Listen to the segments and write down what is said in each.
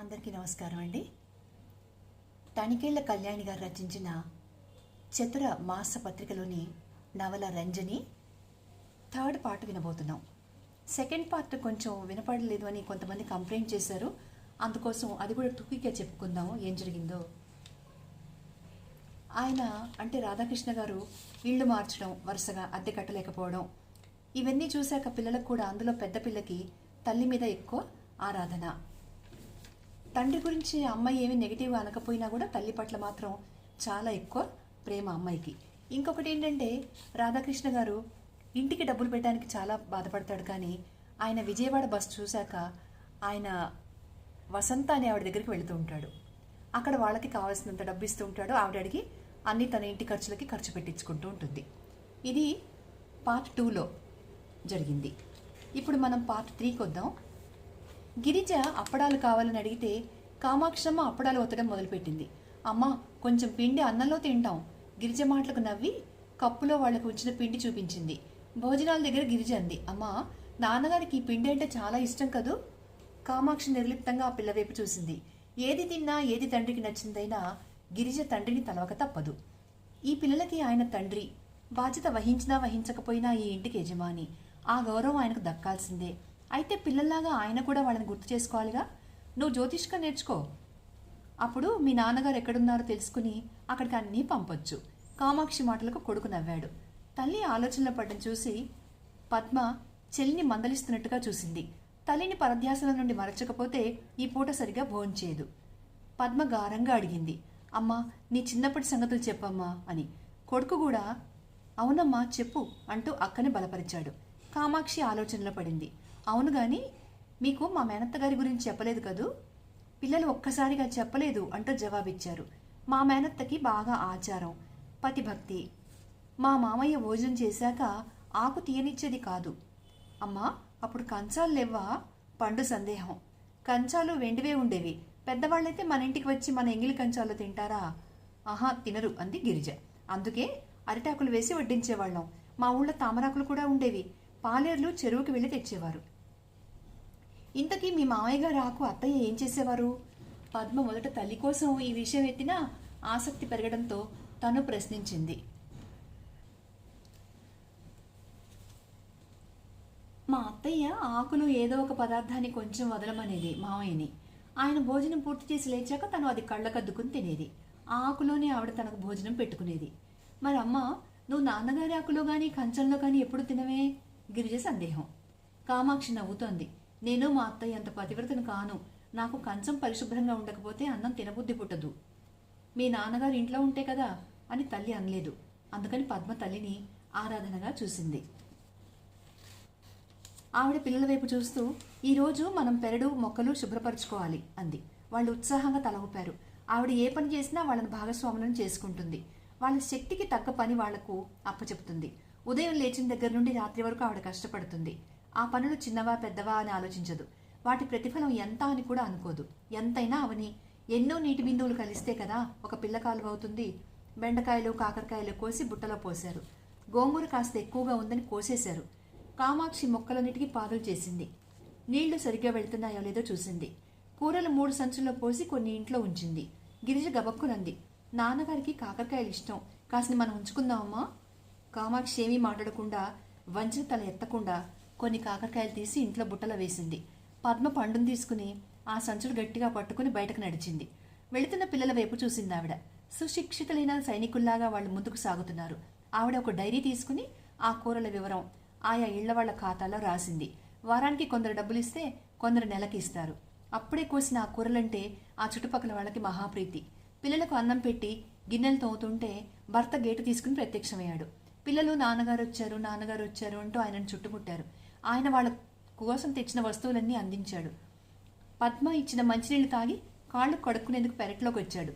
అందరికీ నమస్కారం అండి. తనికేళ్ళ కళ్యాణి గారు రచించిన చతుర మాస పత్రికలోని నవల రంజని థర్డ్ పార్ట్ వినబోతున్నాం. సెకండ్ పార్ట్ కొంచెం వినపడలేదు అని కొంతమంది కంప్లైంట్ చేశారు. అందుకోసం అది కూడా టూకీగా చెప్పుకుందాము ఏం జరిగిందో. ఆయన అంటే రాధాకృష్ణ గారు ఇళ్ళు మార్చడం వరుసగా అద్దె కట్టలేకపోవడం ఇవన్నీ చూశాక పిల్లలకు కూడా అందులో పెద్ద పిల్లకి తల్లి మీద ఎక్కువ ఆరాధన. తండ్రి గురించి అమ్మాయి ఏమి నెగిటివ్ అనకపోయినా కూడా తల్లి పట్ల మాత్రం చాలా ఎక్కువ ప్రేమ అమ్మాయికి. ఇంకొకటి ఏంటంటే రాధాకృష్ణ గారు ఇంటికి డబ్బులు పెట్టడానికి చాలా బాధపడతాడు కానీ ఆయన విజయవాడ బస్సు చూశాక ఆయన వసంత అనే ఆవిడ దగ్గరికి వెళుతూ ఉంటాడు. అక్కడ వాళ్ళకి కావాల్సినంత డబ్బు ఇస్తూ ఉంటాడు. ఆవిడ అడిగి అన్ని తన ఇంటి ఖర్చులకి ఖర్చు పెట్టించుకుంటూ ఉంటుంది. ఇది పార్ట్ టూలో జరిగింది. ఇప్పుడు మనం పార్ట్ త్రీకి వద్దాం గిరిజ అప్పడాలు కావాలని అడిగితే కామాక్షమ్మ అప్పడాలు ఒత్తడం మొదలుపెట్టింది. అమ్మా కొంచెం పిండి అన్నంలో తింటాం. గిరిజ మాటలకు నవ్వి కప్పులో వాళ్ళకు ఉంచిన పిండి చూపించింది. భోజనాల దగ్గర గిరిజ అంది. అమ్మా నాన్నగారికి ఈ పిండి అంటే చాలా ఇష్టం కదూ? కామాక్షి నిర్లిప్తంగా ఆ పిల్లవైపు చూసింది. ఏది తిన్నా ఏది తండ్రికి నచ్చిందైనా గిరిజ తండ్రిని తలవక తప్పదు. ఈ పిల్లలకి ఆయన తండ్రి. బాధ్యత వహించినా వహించకపోయినా ఈ ఇంటికి యజమాని. ఆ గౌరవం ఆయనకు దక్కాల్సిందే. అయితే పిల్లల్లాగా ఆయన కూడా వాళ్ళని గుర్తు చేసుకోవాలిగా? నువ్వు జ్యోతిష్గా నేర్చుకో. అప్పుడు మీ నాన్నగారు ఎక్కడున్నారో తెలుసుకుని అక్కడికి అన్నీ పంపొచ్చు. కామాక్షి మాటలకు కొడుకు నవ్వాడు. తల్లి ఆలోచనలో పడ్డం చూసి పద్మ చెల్లిని మందలిస్తున్నట్టుగా చూసింది. తల్లిని పరధ్యాసల నుండి మరచకపోతే ఈ పూట సరిగా భోంచేయదు పద్మ గారంగా అడిగింది. అమ్మా నీ చిన్నప్పటి సంగతులు చెప్పమ్మా అని. కొడుకు కూడా అవునమ్మా చెప్పు అంటూ అక్కని బలపరిచాడు. కామాక్షి ఆలోచనలో పడింది. అవును గాని మీకు మా మేనత్త గారి గురించి చెప్పలేదు కదూ? పిల్లలు ఒక్కసారిగా చెప్పలేదు అంటూ జవాబిచ్చారు. మా మేనత్తకి బాగా ఆచారం పతిభక్తి. మా మామయ్య భోజనం చేశాక ఆకు తీయనిచ్చేది కాదు. అమ్మా అప్పుడు కంచాలు లేవా పండు సందేహం. కంచాలు వెండివే ఉండేవి. పెద్దవాళ్ళైతే మన ఇంటికి వచ్చి మన ఎంగిలి కంచాలు తింటారా? ఆహా తినరు అంది గిరిజ. అందుకే అరిటాకులు వేసి వడ్డించేవాళ్ళం. మా ఊళ్ళో తామరాకులు కూడా ఉండేవి. పాలేర్లు చెరువుకి వెళ్ళి తెచ్చేవారు. ఇంతకీ మీ మామయ్య గారు ఆకు అత్తయ్య ఏం చేసేవారు? పద్మ మొదట తల్లి కోసం ఈ విషయం ఎత్తినా ఆసక్తి పెరగడంతో తను ప్రశ్నించింది. మా అత్తయ్య ఆకులు ఏదో ఒక పదార్థాన్ని కొంచెం వదలమనేది మామయ్యని. ఆయన భోజనం పూర్తి చేసి లేచాక తను అది కళ్ళకద్దుకుని తినేది. ఆ ఆకులోనే ఆవిడ తనకు భోజనం పెట్టుకునేది. మరి అమ్మ నువ్వు నాన్నగారి ఆకులో కానీ కంచంలో కానీ ఎప్పుడు తినవే? గిరిజ సందేహం. కామాక్షి నవ్వుతోంది. నేను మా అత్తయ్య అంత పతివ్రతను కాను. నాకు కంచం పరిశుభ్రంగా ఉండకపోతే అన్నం తినబుద్ధి పుట్టదు. మీ నాన్నగారు ఇంట్లో ఉంటే కదా అని తల్లి అనలేదు. అందుకని పద్మ తల్లిని ఆరాధనగా చూసింది. ఆవిడ పిల్లల వైపు చూస్తూ ఈరోజు మనం పెరడు మొక్కలు శుభ్రపరచుకోవాలి అంది. వాళ్ళు ఉత్సాహంగా తల ఊపారు. ఆవిడ ఏ పని చేసినా వాళ్ళని భాగస్వాములను చేసుకుంటుంది. వాళ్ళ శక్తికి తగ్గ పని వాళ్ళకు అప్పచెపుతుంది ఉదయం లేచిన దగ్గర నుండి రాత్రి వరకు ఆవిడ కష్టపడుతుంది. ఆ పనులు చిన్నవా పెద్దవా అని ఆలోచించదు. వాటి ప్రతిఫలం ఎంత అని కూడా అనుకోదు. ఎంతైనా అవని ఎన్నో నీటి బిందువులు కలిస్తే కదా ఒక పిల్లకాలు అవుతుంది. బెండకాయలు కాకరకాయలు కోసి బుట్టలో పోశారు. గోంగూర కాస్త ఎక్కువగా ఉందని కోసేశారు. కామాక్షి మొక్కలన్నిటికీ పాదులు చేసింది. నీళ్ళు సరిగ్గా వెళ్తున్నాయో లేదో చూసింది. కూరలు మూడు సంచుల్లో పోసి కొన్ని ఇంట్లో ఉంచింది. గిరిజ గబక్కునంది. నాన్నగారికి కాకరకాయలు ఇష్టం. కాసిని మనం ఉంచుకుందామమ్మా. కామాక్షి ఏమీ మాట్లాడకుండా వంచిన తల ఎత్తకుండా కొన్ని కాకరకాయలు తీసి ఇంట్లో బుట్టలో వేసింది. పద్మ పండును తీసుకుని ఆ సంచులు గట్టిగా పట్టుకుని బయటకు నడిచింది. వెళుతున్న పిల్లల వైపు చూసింది ఆవిడ. సుశిక్షితులైన సైనికుల్లాగా వాళ్ళు ముందుకు సాగుతున్నారు. ఆవిడ ఒక డైరీ తీసుకుని ఆ కూరల వివరం ఆయా ఇళ్ళ వాళ్ళ ఖాతాలో రాసింది. వారానికి కొందరు డబ్బులు ఇస్తే కొందరు నెలకి ఇస్తారు. అప్పుడే కోసిన ఆ కూరలంటే ఆ చుట్టుపక్కల వాళ్ళకి మహాప్రీతి. పిల్లలకు అన్నం పెట్టి గిన్నెలు తోముతుంటే భర్త గేటు తీసుకుని ప్రత్యక్షమయ్యాడు. పిల్లలు నాన్నగారు వచ్చారు నాన్నగారు వచ్చారు అంటూ ఆయనను చుట్టుముట్టారు. ఆయన వాళ్ళ కోసం తెచ్చిన వస్తువులన్నీ అందించాడు. పద్మ ఇచ్చిన మంచినీళ్ళు తాగి కాళ్ళు కడుక్కునేందుకు పెరట్లోకి వచ్చాడు.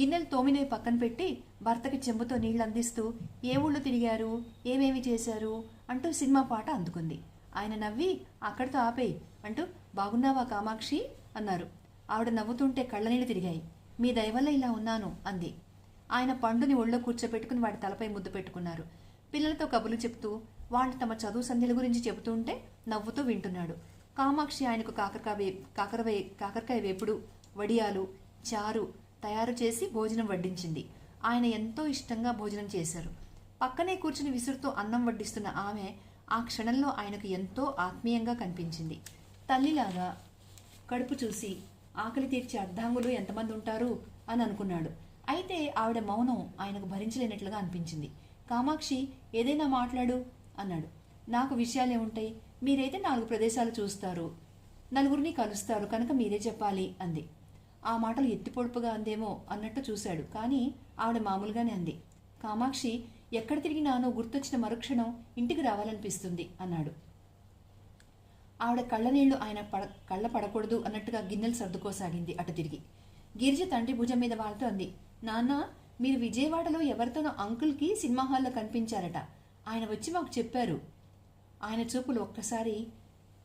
గిన్నెలు తోమినవి పక్కన పెట్టి భర్తకి చెంబుతో నీళ్ళు అందిస్తూ ఏ ఊళ్ళో తిరిగారు? ఏమేమి చేశారు? అంటూ సినిమా పాట అందుకుంది. ఆయన నవ్వి అక్కడితో ఆపేయి అంటూ బాగున్నావా కామాక్షి? అన్నారు. ఆవిడ నవ్వుతుంటే కళ్ళనీళ్ళు తిరిగాయి. మీ దయవల్ల ఇలా ఉన్నాను అంది. ఆయన పండుని ఒళ్ళో కూర్చోబెట్టుకుని వాడి తలపై ముద్దు పెట్టుకున్నారు. పిల్లలతో కబుర్లు చెప్తూ వాళ్ళు తమ చదువు సంధ్యల గురించి చెబుతుంటే నవ్వుతూ వింటున్నాడు. కామాక్షి ఆయనకు కాకరకాయ వే కాకరవే కాకరకాయ వేపుడు వడియాలు చారు తయారు చేసి భోజనం వడ్డించింది. ఆయన ఎంతో ఇష్టంగా భోజనం చేశారు. పక్కనే కూర్చుని విసురుతో అన్నం వడ్డిస్తున్న ఆమె ఆ క్షణంలో ఆయనకు ఎంతో ఆత్మీయంగా కనిపించింది. తల్లిలాగా కడుపు చూసి ఆకలి తీర్చే అర్ధాంగులు ఎంతమంది ఉంటారు అని అనుకున్నాడు. అయితే ఆవిడ మౌనం ఆయనకు భరించలేనట్లుగా అనిపించింది. కామాక్షి ఏదైనా మాట్లాడు అన్నాడు. నాకు విషయాలే ఉంటాయి. మీరైతే నాలుగు ప్రదేశాలు చూస్తారు. నలుగురిని కలుస్తారు. కనుక మీరే చెప్పాలి అంది. ఆ మాటలు ఎత్తిపొడుపుగా అందేమో అన్నట్టు చూశాడు. కానీ ఆవిడ మామూలుగానే అంది. కామాక్షి ఎక్కడ తిరిగినానో గుర్తొచ్చిన మరుక్షణం ఇంటికి రావాలనిపిస్తుంది అన్నాడు. ఆవిడ కళ్ళనీళ్ళు ఆయన పడ కళ్ళ పడకూడదు అన్నట్టుగా గిన్నెలు సర్దుకోసాగింది అటు తిరిగి. గిరిజ తండ్రి భుజం మీద వాళ్ళతో అంది. నాన్న మీరు విజయవాడలో ఎవరితోనో అంకుల్కి సినిమా హాల్లో కనిపించారట. ఆయన వచ్చి మాకు చెప్పారు. ఆయన చూపులు ఒక్కసారి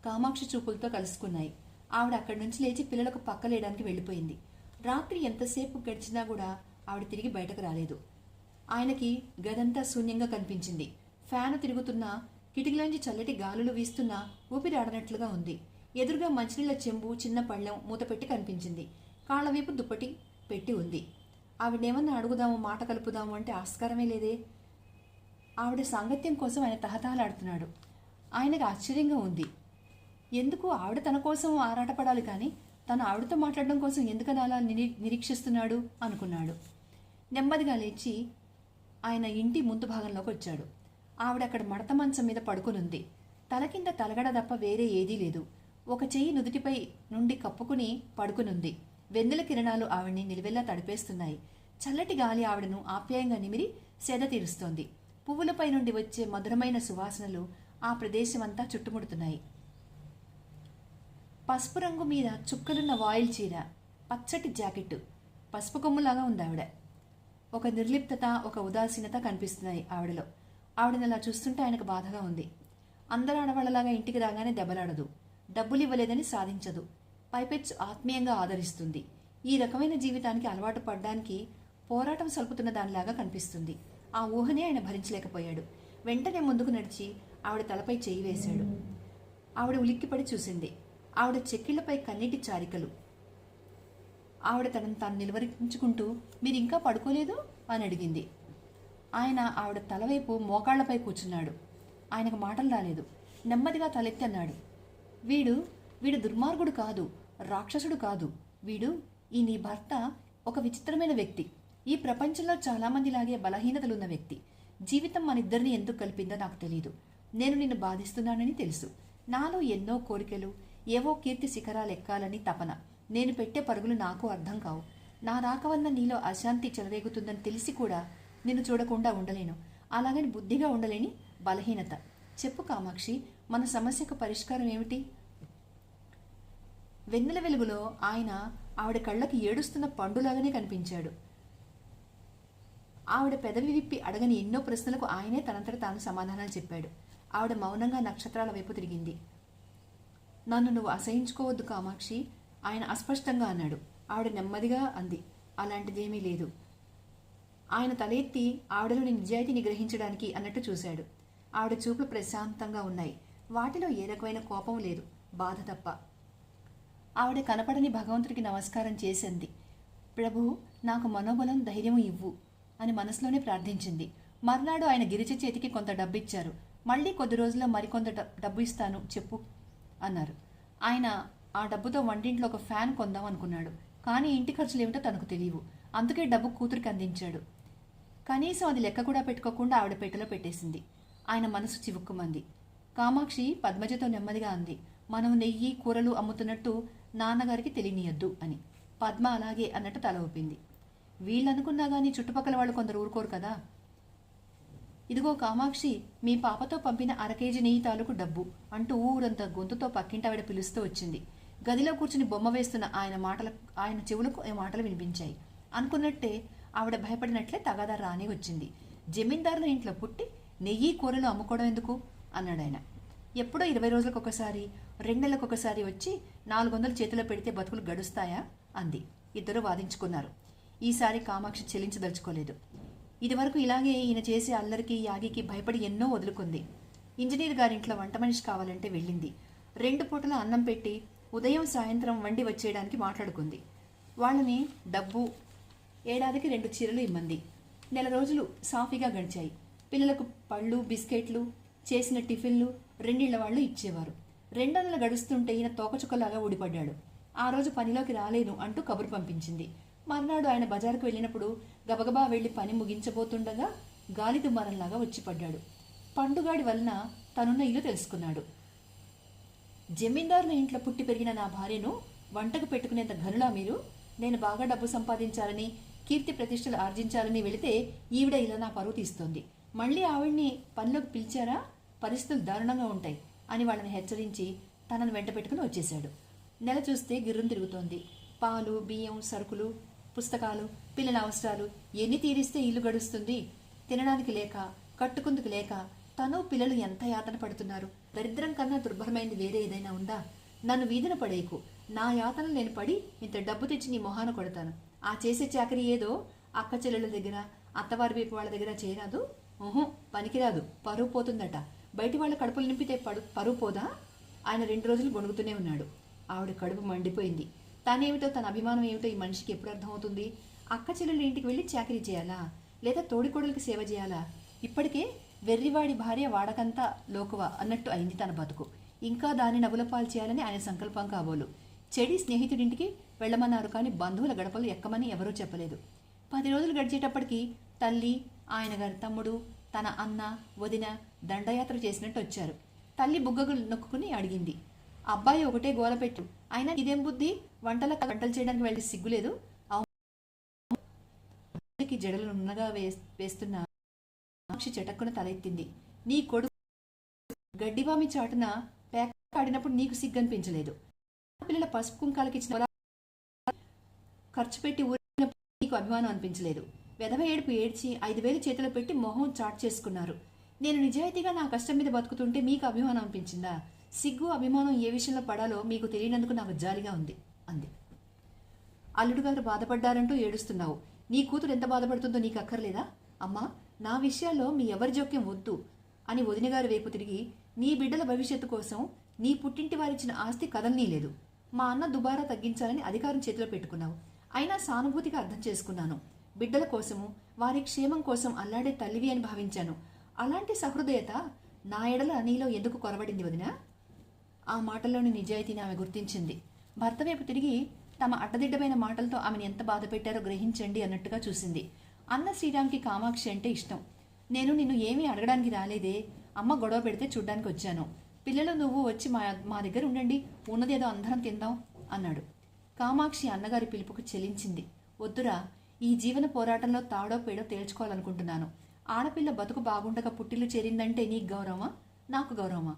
కామాక్షి చూపులతో కలుసుకున్నాయి. ఆవిడ అక్కడి నుంచి లేచి పిల్లలకు పక్కలేయడానికి వెళ్ళిపోయింది. రాత్రి ఎంతసేపు గడిచినా కూడా ఆవిడ తిరిగి బయటకు రాలేదు. ఆయనకి గదంతా శూన్యంగా కనిపించింది. ఫ్యాను తిరుగుతున్నా కిటికీలోంచి చల్లటి గాలులు వీస్తున్నా ఊపిరాడనట్లుగా ఉంది. ఎదురుగా మంచినీళ్ళ చెంబు చిన్న పళ్ళెం మూతపెట్టి కనిపించింది. కాళ్ళ వైపు దుప్పటి పెట్టి ఉంది. ఆవిడేమన్నా అడుగుదాము మాట కలుపుదాము అంటే ఆస్కారమే లేదే. ఆవిడ సాంగత్యం కోసం ఆయన తహతహలాడుతున్నాడు ఆయనకు ఆశ్చర్యంగా ఉంది. ఎందుకు ఆవిడ తన కోసం ఆరాటపడాలి కానీ తను ఆవిడతో మాట్లాడడం కోసం ఎందుకని అలా నిరీక్షిస్తున్నాడు? అనుకున్నాడు. నెమ్మదిగా లేచి ఆయన ఇంటి ముందు భాగంలోకి వచ్చాడు. ఆవిడ అక్కడ మడత మంచం మీద పడుకునుంది. తల కింద తలగడ తప్ప వేరే ఏదీ లేదు. ఒక చెయ్యి నుదుటిపై నుండి కప్పుకుని పడుకునుంది. వెన్నెల కిరణాలు ఆవిడ్ని నిలువెల్లా తడిపేస్తున్నాయి. చల్లటి గాలి ఆవిడను ఆప్యాయంగా నిమిరి సేద తీరుస్తోంది. పువ్వులపై నుండి వచ్చే మధురమైన సువాసనలు ఆ ప్రదేశమంతా చుట్టుముడుతున్నాయి. పసుపు రంగు మీద చుక్కలున్న వాయిల్ చీర పచ్చటి జాకెట్ పసుపు కొమ్ములాగా ఉంది ఆవిడ. ఒక నిర్లిప్తత ఒక ఉదాసీనత కనిపిస్తున్నాయి ఆవిడలో. ఆవిడని అలా చూస్తుంటే ఆయనకు బాధగా ఉంది. అందరూ ఆడవాళ్ళలాగా ఇంటికి రాగానే దెబ్బలాడదు. డబ్బులు ఇవ్వలేదని సాధించదు. పైపెచ్చు ఆత్మీయంగా ఆదరిస్తుంది. ఈ రకమైన జీవితానికి అలవాటు పడడానికి పోరాటం సల్పుతున్న దానిలాగా కనిపిస్తుంది. ఆ ఊహనే ఆయన భరించలేకపోయాడు. వెంటనే ముందుకు నడిచి ఆవిడ తలపై చేయి వేశాడు. ఆవిడ ఉలిక్కిపడి చూసింది. ఆవిడ చెక్కిళ్ళపై కన్నీటి చారికలు. ఆవిడ తనను తాను నిలువరించుకుంటూ మీరు ఇంకా పడుకోలేదు? అని అడిగింది. ఆయన ఆవిడ తలవైపు మోకాళ్ళపై కూర్చున్నాడు. ఆయనకు మాటలు రాలేదు. నెమ్మదిగా తలెత్తి అన్నాడు. వీడు వీడు దుర్మార్గుడు కాదు రాక్షసుడు కాదు. వీడు ఈ నీ భర్త ఒక విచిత్రమైన వ్యక్తి. ఈ ప్రపంచంలో చాలామంది లాగే బలహీనతలున్న వ్యక్తి. జీవితం మన ఇద్దరిని ఎందుకు కలిపిందో నాకు తెలియదు నేను నిన్ను బాధిస్తున్నానని తెలుసు. నాలో ఎన్నో కోరికలు ఏవో కీర్తి శిఖరాలు ఎక్కాలని తపన. నేను పెట్టే పరుగులు నాకు అర్థం కావు. నా రాక వల్ల నీలో అశాంతి చెలరేగుతుందని తెలిసి కూడా నిన్ను చూడకుండా ఉండలేను. అలాగని బుద్ధిగా ఉండలేని బలహీనత. చెప్పు కామాక్షి మన సమస్యకు పరిష్కారం ఏమిటి? వెన్నెల వెలుగులో ఆయన ఆవిడ కళ్ళకి ఏడుస్తున్న పండులాగానే కనిపించాడు. ఆవిడ పెదవి విప్పి అడగని ఎన్నో ప్రశ్నలకు ఆయనే తనంతట తాను సమాధానాలు చెప్పాడు. ఆవిడ మౌనంగా నక్షత్రాల వైపు తిరిగింది. నన్ను నువ్వు అసహించుకోవద్దు కామాక్షి ఆయన అస్పష్టంగా అన్నాడు. ఆవిడ నెమ్మదిగా అంది. అలాంటిదేమీ లేదు. ఆయన తలెత్తి ఆవిడలోని నిజాయితీని గ్రహించడానికి అన్నట్టు చూశాడు. ఆవిడ చూపులు ప్రశాంతంగా ఉన్నాయి. వాటిలో ఏ రకమైన కోపం లేదు. బాధ తప్ప. ఆవిడ కనపడని భగవంతుడికి నమస్కారం చేసింది ప్రభు నాకు మనోబలం ధైర్యం ఇవ్వు. అని మనసులోనే ప్రార్థించింది. మర్నాడు ఆయన గిరిజ చేతికి కొంత డబ్బు ఇచ్చారు మళ్ళీ కొద్ది రోజుల్లో మరికొంత డబ్బు ఇస్తాను చెప్పు అన్నారు. ఆయన ఆ డబ్బుతో వంటింట్లో ఒక ఫ్యాన్ కొందాం అనుకున్నాడు. కానీ ఇంటి ఖర్చులు ఏమిటో తనకు తెలియవు. అందుకే డబ్బు కూతురికి అందించాడు. కనీసం అది లెక్క కూడా పెట్టుకోకుండా ఆవిడ పెట్టెలో పెట్టేసింది. ఆయన మనసు చివుక్కుమంది. కామాక్షి పద్మజతో నెమ్మదిగా అంది. మనం నెయ్యి కూరలు అమ్ముతున్నట్టు నాన్నగారికి తెలియనియద్దు అని. పద్మ అలాగే అన్నట్టు తల ఊపింది. వీళ్ళనుకున్నా గానీ చుట్టుపక్కల వాళ్ళు కొందరు ఊరుకోరు కదా. ఇదిగో కామాక్షి మీ పాపతో పంపిన అర కేజీ నెయ్యి తాలూకు డబ్బు అంటూ ఊరంతా గొంతుతో పక్కింటావిడ పిలుస్తూ వచ్చింది. గదిలో కూర్చుని బొమ్మ వేస్తున్న ఆయన మాటల ఆయన చెవులకు ఈ మాటలు వినిపించాయి. అనుకున్నట్టే ఆవిడ భయపడినట్లే తగాదా రాని వచ్చింది జమీందారుల ఇంట్లో పుట్టి నెయ్యి కూరలు అమ్ముకోవడం ఎందుకు? అన్నాడు ఆయన. ఎప్పుడో ఇరవై రోజులకు ఒకసారి రెండు నెలలకు ఒకసారి వచ్చి నాలుగు వందలు చేతిలో పెడితే బతుకులు గడుస్తాయా? అంది. ఇద్దరు వాదించుకున్నారు. ఈసారి కామాక్షి చెల్లించదలుచుకోలేదు. ఇదివరకు ఇలాగే ఈయన చేసే అల్లరికి యాగికి భయపడి ఎన్నో వదులుకుంది. ఇంజనీర్ గారింట్లో వంట మనిషి కావాలంటే వెళ్ళింది. రెండు పూటల అన్నం పెట్టి ఉదయం సాయంత్రం వండి వచ్చేయడానికి మాట్లాడుకుంది. వాళ్ళని డబ్బు ఏడాదికి రెండు చీరలు ఇమ్మంది. నెల రోజులు సాఫీగా గడిచాయి. పిల్లలకు పళ్ళు బిస్కెట్లు చేసిన టిఫిన్లు రెండిళ్ళ వాళ్ళు ఇచ్చేవారు. రెండు నెలలు గడుస్తుంటే ఈయన తోకచుక్కలాగా ఊడిపడ్డాడు. ఆ రోజు పనిలోకి రాలేను అంటూ కబురు పంపించింది. మర్నాడు ఆయన బజారుకు వెళ్ళినప్పుడు గబగబా వెళ్ళి పని ముగించబోతుండగా గాలి దుమారంలాగా వచ్చిపడ్డాడు. పండుగాడి వలన తనున్న ఇల్లు తెలుసుకున్నాడు. జమీందారుల ఇంట్లో పుట్టి పెరిగిన నా భార్యను వంటకు పెట్టుకునేంత ఘనులా మీరు? నేను బాగా డబ్బు సంపాదించాలని కీర్తి ప్రతిష్టలు ఆర్జించాలని వెళితే ఈవిడ ఇలా నా పరువు తీస్తోంది. మళ్ళీ ఆవిడ్ని పనిలోకి పిలిచారా? పరిస్థితులు దారుణంగా ఉంటాయి అని వాళ్ళని హెచ్చరించి తనను వెంట పెట్టుకుని వచ్చేశాడు. నెల చూస్తే గిర్రం తిరుగుతోంది. పాలు బియ్యం సరుకులు పుస్తకాలు పిల్లల అవసరాలు ఎన్ని తీరిస్తే ఇల్లు గడుస్తుంది. తినడానికి లేక కట్టుకుందుకు లేక తను పిల్లలు ఎంత యాతన పడుతున్నారు. దరిద్రం కన్నా దుర్భరమైనది వేరే ఏదైనా ఉందా? నన్ను వీధిన పడేయకు. నా యాతన నేను పడి ఇంత డబ్బు తెచ్చి నీ మొహాన కొడతాను. ఆ చేసే చాకరీ ఏదో అక్క చెల్లెల దగ్గర అత్తవారి వైపు వాళ్ళ దగ్గర చేయరాదు ఊహు పనికిరాదు. పరువు పోతుందట. బయటి వాళ్ళ కడుపులు నింపితే పడు పరువు పోదా? ఆయన రెండు రోజులు గొణుగుతూనే ఉన్నాడు. ఆవిడ కడుపు మండిపోయింది. తనేమిటో తన అభిమానం ఏమిటో ఈ మనిషికి ఎప్పుడు అర్థమవుతుంది అక్క చెల్లెళ్ళ ఇంటికి వెళ్ళి చాకరీ చేయాలా? లేదా తోడికోడలకి సేవ చేయాలా? ఇప్పటికే వెర్రివాడి భార్య వాడకంతా లోకువ అన్నట్టు అయింది తన బతుకు. ఇంకా దాన్ని నవ్వులపాలు చేయాలని ఆయన సంకల్పం కాబోలు. చెడి స్నేహితుడింటికి వెళ్ళమన్నారు కానీ బంధువుల గడపలు ఎక్కమని ఎవరూ చెప్పలేదు. పది రోజులు గడిచేటప్పటికి తల్లి ఆయన గారి తమ్ముడు తన అన్న వదిన దండయాత్ర చేసినట్టు వచ్చారు. తల్లి బుగ్గలు నొక్కుని అడిగింది. అబ్బాయి ఒకటే గోలపెట్టు అయినా ఇదేం బుద్ధి? వంటల వంటలు చేయడానికి వెళ్ళి సిగ్గులేదు అవుకి జడలు నున్నగా వేస్తున్న సాక్షి చెటక్కున తలెత్తింది నీ కొడుకు గడ్డివామి చాటున పేక ఆడినప్పుడు నీకు సిగ్గనిపించలేదు. పిల్లల పసుపు కుంకాలకి ఇచ్చిన ఖర్చు పెట్టి ఊరినప్పుడు నీకు అభిమానం అనిపించలేదు. వెధవ ఏడుపు ఏడ్చి ఐదు వేలు చేతిలో పెట్టి మొహం చాట్ చేసుకున్నారు. నేను నిజాయితీగా నా కష్టం మీద బతుకుతుంటే మీకు అభిమానం అనిపించిందా? సిగ్గు అభిమానం ఏ విషయంలో పడాలో మీకు తెలియనందుకు నాకు జాలిగా ఉంది. అంది. అల్లుడు గారు బాధపడ్డారంటూ ఏడుస్తున్నావు. నీ కూతురు ఎంత బాధపడుతుందో నీకు అక్కర్లేదా? అమ్మా నా విషయాల్లో మీ ఎవరి జోక్యం వద్దు అని వదినగారు వైపు తిరిగి నీ బిడ్డల భవిష్యత్తు కోసం నీ పుట్టింటి వారిచ్చిన ఆస్తి కదలనీలేదు. మా అన్న దుబారా తగ్గించాలని అధికారం చేతిలో పెట్టుకున్నావు. అయినా సానుభూతిగా అర్థం చేసుకున్నాను. బిడ్డల కోసము వారి క్షేమం కోసం అల్లాడే తల్లివి అని భావించాను. అలాంటి సహృదయత నా ఎడల నీలో ఎందుకు కొరబడింది వదినా? ఆ మాటల్లోని నిజాయితీని ఆమె గుర్తించింది. భర్త వైపు తిరిగి తమ అడ్డదిడ్డమైన మాటలతో ఆమెను ఎంత బాధ పెట్టారో గ్రహించండి అన్నట్టుగా చూసింది. అన్న శ్రీరామ్కి కామాక్షి అంటే ఇష్టం. నేను నిన్ను ఏమీ అడగడానికి రాలేదే. అమ్మ గొడవ పెడితే చూడ్డానికి వచ్చాను. పిల్లలు నువ్వు వచ్చి మా మా దగ్గర ఉండండి. ఉన్నదేదో అందరం తిందాం అన్నాడు. కామాక్షి అన్నగారి పిలుపుకు చెలించింది. వద్దురా ఈ జీవన పోరాటంలో తాడో పేడో తేల్చుకోవాలనుకుంటున్నాను. ఆడపిల్ల బతుకు బాగుండగా పుట్టిల్లు చేరిందంటే నీకు గౌరవమా? నాకు గౌరవమా?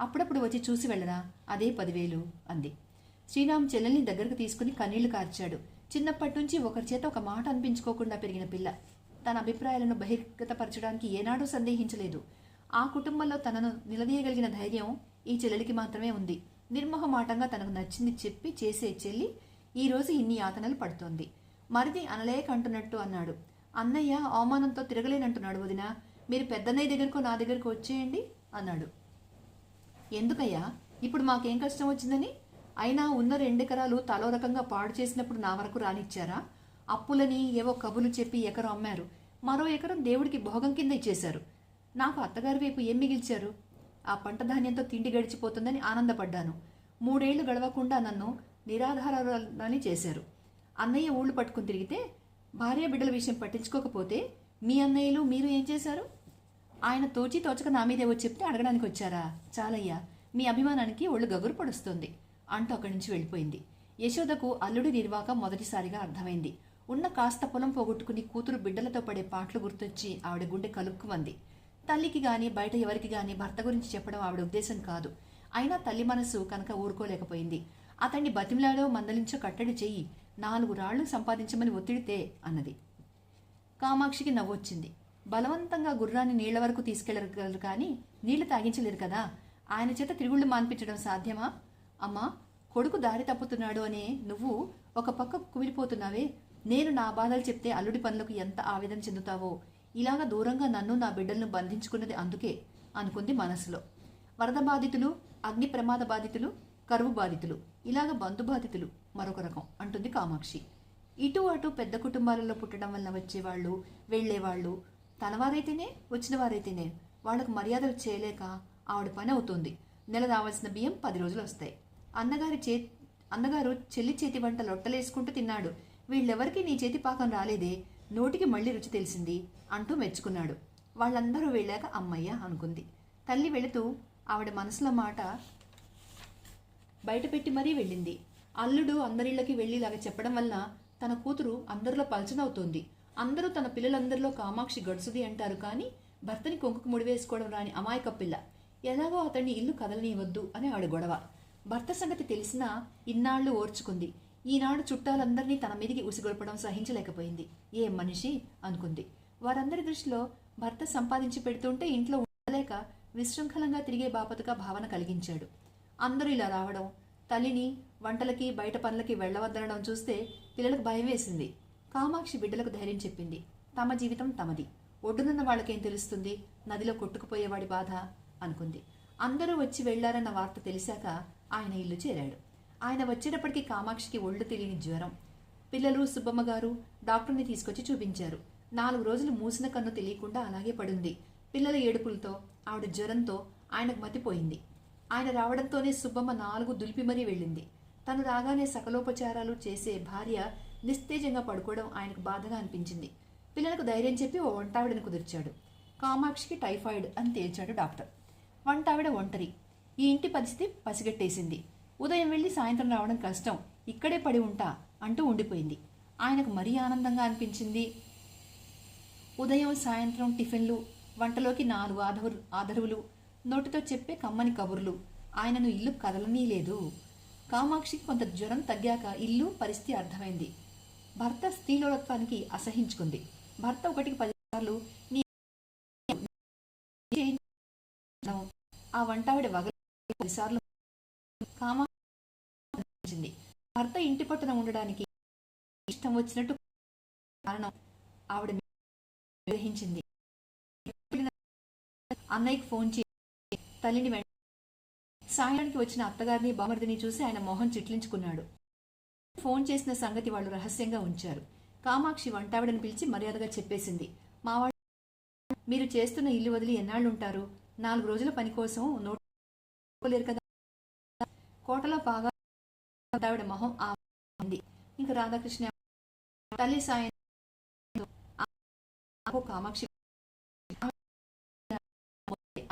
అప్పుడప్పుడు వచ్చి చూసి వెళ్ళరా? అదే పదివేలు అంది. శ్రీరామ్ చెల్లెల్ని దగ్గరకు తీసుకుని కన్నీళ్ళు కార్చాడు. చిన్నప్పటి నుంచి ఒకరి చేత ఒక మాట అనిపించుకోకుండా పెరిగిన పిల్ల. తన అభిప్రాయాలను బహిర్గతపరచడానికి ఏనాడూ సందేహించలేదు. ఆ కుటుంబంలో తనను నిలదీయగలిగిన ధైర్యం ఈ చెల్లెలికి మాత్రమే ఉంది. నిర్మోహమాటంగా తనకు నచ్చింది చెప్పి చేసే చెల్లి ఈరోజు ఇన్ని యాతనలు పడుతోంది. మరిది అనలేక అంటున్నట్టు అన్నాడు. అన్నయ్య అవమానంతో తిరగలేనంటున్నాడు వదిన. మీరు పెద్దన్నయ్య దగ్గరకు నా దగ్గరకు వచ్చేయండి అన్నాడు. ఎందుకయ్యా? ఇప్పుడు మాకేం కష్టం వచ్చిందని? అయినా ఉన్న రెండెకరాలు తలో రకంగా పాడు చేసినప్పుడు నా వరకు రానిచ్చారా? అప్పులని ఏవో కబులు చెప్పి ఎకరం అమ్మారు. మరో ఎకరం దేవుడికి భోగం కింద ఇచ్చేశారు నాకు అత్తగారి వైపు ఏం మిగిల్చారు? ఆ పంట ధాన్యంతో తిండి గడిచిపోతుందని ఆనందపడ్డాను. మూడేళ్ళు గడవకుండా నన్ను నిరాధారాలని చేశారు. అన్నయ్య ఊళ్ళు పట్టుకుని తిరిగితే భార్య బిడ్డల విషయం పట్టించుకోకపోతే మీ అన్నయ్యలు మీరు ఏం చేశారు? ఆయన తోచి తోచక నా మీదేవో చెప్తే అడగడానికి వచ్చారా చాలయ్యా మీ అభిమానానికి ఒళ్ళు గగురు పడుస్తుంది. అంటూ అక్కడి నుంచి వెళ్ళిపోయింది. యశోదకు అల్లుడి నిర్వాక మొదటిసారిగా అర్థమైంది. ఉన్న కాస్త పొలం పోగొట్టుకుని కూతురు బిడ్డలతో పడే పాటలు గుర్తొచ్చి ఆవిడ గుండె కలుక్కుమంది. తల్లికి గాని బయట ఎవరికి గాని భర్త గురించి చెప్పడం ఆవిడ ఉద్దేశం కాదు. అయినా తల్లి మనసు కనుక ఊరుకోలేకపోయింది. అతన్ని బతిమిలాడో మందలించో కట్టడి చెయ్యి నాలుగు రాళ్ళు సంపాదించమని ఒత్తిడితే అన్నది. కామాక్షికి నవ్వొచ్చింది బలవంతంగా గుర్రాన్ని నీళ్ళ వరకు తీసుకెళ్ళగలరు కానీ నీళ్ళు తాగించలేరు కదా. ఆయన చేత తిరుగుళ్ళు మాన్పించడం సాధ్యమా? అమ్మా కొడుకు దారి తప్పుతున్నాడు అనే నువ్వు ఒక పక్క కుమిలిపోతున్నావే. నేను నా బాధలు చెప్తే అల్లుడి పనులకు ఎంత ఆవేదన చెందుతావో? ఇలాగ దూరంగా నన్ను నా బిడ్డలను బంధించుకున్నది అందుకే అనుకుంది మనసులో. వరద బాధితులు అగ్ని ప్రమాద బాధితులు కరువు బాధితులు ఇలాగ బంధు బాధితులు మరొక రకం అంటుంది కామాక్షి. ఇటు అటు పెద్ద కుటుంబాలలో పుట్టడం వల్ల వచ్చేవాళ్ళు వెళ్ళేవాళ్ళు తనవారైతేనే వచ్చిన వారైతేనే వాళ్ళకు మర్యాదలు చేయలేక ఆవిడ పని అవుతుంది. నెల రావాల్సిన బియ్యం పది రోజులు వస్తాయి. అన్నగారి చే అన్నగారు చెల్లి చేతి వంట లొట్టలేసుకుంటూ తిన్నాడు. వీళ్ళెవరికి నీ చేతి పాకం రాలేదే? నోటికి మళ్ళీ రుచి తెలిసింది అంటూ మెచ్చుకున్నాడు. వాళ్ళందరూ వెళ్ళాక అమ్మయ్య అనుకుంది. తల్లి వెళుతూ ఆవిడ మనసులో మాట బయటపెట్టి మరీ వెళ్ళింది. అల్లుడు అందరిళ్ళకి వెళ్ళిలాగా చెప్పడం వల్ల తన కూతురు అందరిలో పలచనవుతోంది. అందరూ తన పిల్లలందరిలో కామాక్షి గడుసుది అంటారు కానీ భర్తని కొంకుకు ముడివేసుకోవడం రాని అమాయక పిల్ల. ఎలాగో అతన్ని ఇల్లు కదలనివ్వద్దు అని ఆవిడ గొడవ. భర్త సంగతి తెలిసినా ఇన్నాళ్ళు ఓర్చుకుంది. ఈనాడు చుట్టాలందరినీ తన మీదికి ఉసిగొల్పడం సహించలేకపోయింది. ఏ మనిషి? అనుకుంది. వారందరి దృష్టిలో భర్త సంపాదించి పెడుతుంటే ఇంట్లో ఉండలేక విశృంఖలంగా తిరిగే బాపతగా భావన కలిగించాడు. అందరూ ఇలా రావడం తల్లిని వంటలకి బయట పనులకి వెళ్ళవద్దనడం చూస్తే పిల్లలకు భయం వేసింది. కామాక్షి బిడ్డలకు ధైర్యం చెప్పింది. తమ జీవితం తమది. ఒడ్డునున్న వాళ్ళకేం తెలుస్తుంది? నదిలో కొట్టుకుపోయేవాడి బాధ అనుకుంది. అందరూ వచ్చి వెళ్ళారన్న వార్త తెలిసాక ఆయన ఇల్లు చేరాడు. ఆయన వచ్చేటప్పటికి కామాక్షికి ఒళ్ళు తెలియని జ్వరం. పిల్లలు సుబ్బమ్మ గారు డాక్టర్ని తీసుకొచ్చి చూపించారు. నాలుగు రోజులు మూసిన కన్ను తెలియకుండా అలాగే పడుంది. పిల్లల ఏడుపులతో ఆవిడ జ్వరంతో ఆయనకు మతిపోయింది. ఆయన రావడంతోనే సుబ్బమ్మ నాలుగు దులిపి మరీ వెళ్ళింది. తను రాగానే సకలోపచారాలు చేసే భార్య నిస్తేజంగా పడుకోవడం ఆయనకు బాధగా అనిపించింది. పిల్లలకు ధైర్యం చెప్పి ఓ వంటావిడను కుదిర్చాడు. కామాక్షికి టైఫాయిడ్ అని తేల్చాడు డాక్టర్. వంటావిడ ఒంటరి. ఈ ఇంటి పరిస్థితి పసిగట్టేసింది ఉదయం వెళ్ళి సాయంత్రం రావడం కష్టం ఇక్కడే పడి ఉంటా అంటూ ఉండిపోయింది ఆయనకు మరీ ఆనందంగా అనిపించింది ఉదయం సాయంత్రం టిఫిన్లు వంటలోకి నాలుగు ఆధరు ఆధరువులు నోటితో చెప్పే కమ్మని కబుర్లు ఆయనను ఇల్లు కదలనీ లేదు కామాక్షికి కొంత జ్వరం తగ్గాక ఇల్లు పరిస్థితి అర్థమైంది భర్త స్త్రీలోలత్వానికి అసహించుకుంది భర్త ఒకటికి పదిసార్లు నీ ఆ వంటావిడ వగ పదిసార్లు కామాక్షి భర్త ఇంటి పట్టున ఉండడానికి ఇష్టం వచ్చినట్టు కారణం ఆవిడ గ్రహించింది. అన్నయ్యకి ఫోన్ చేసి తల్లిని వెంట సాయానికి వచ్చిన అత్తగారిని బామర్దిని చూసి ఆయన మొహం చిట్లించుకున్నాడు. ఫోన్ చేసిన సంగతి వాళ్ళు రహస్యంగా ఉంచారు. కామాక్షి వంటావిడని పిలిచి మర్యాదగా చెప్పేసింది. మావాడు మీరు చేస్తున్న ఇల్లు వదిలి ఎన్నాళ్ళుంటారు? నాలుగు రోజుల పని కోసం నోట్ నోటులేరు కదా. కోటలో బాగా ఆవిడ మొహం ఆ ఉంది. ఇంకా రాధాకృష్ణ తల్లి సాయం కామాక్షి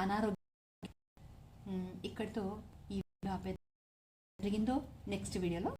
అనారోగ్యం. ఇక్కడితో ఈ జరిగిందో నెక్స్ట్ వీడియోలో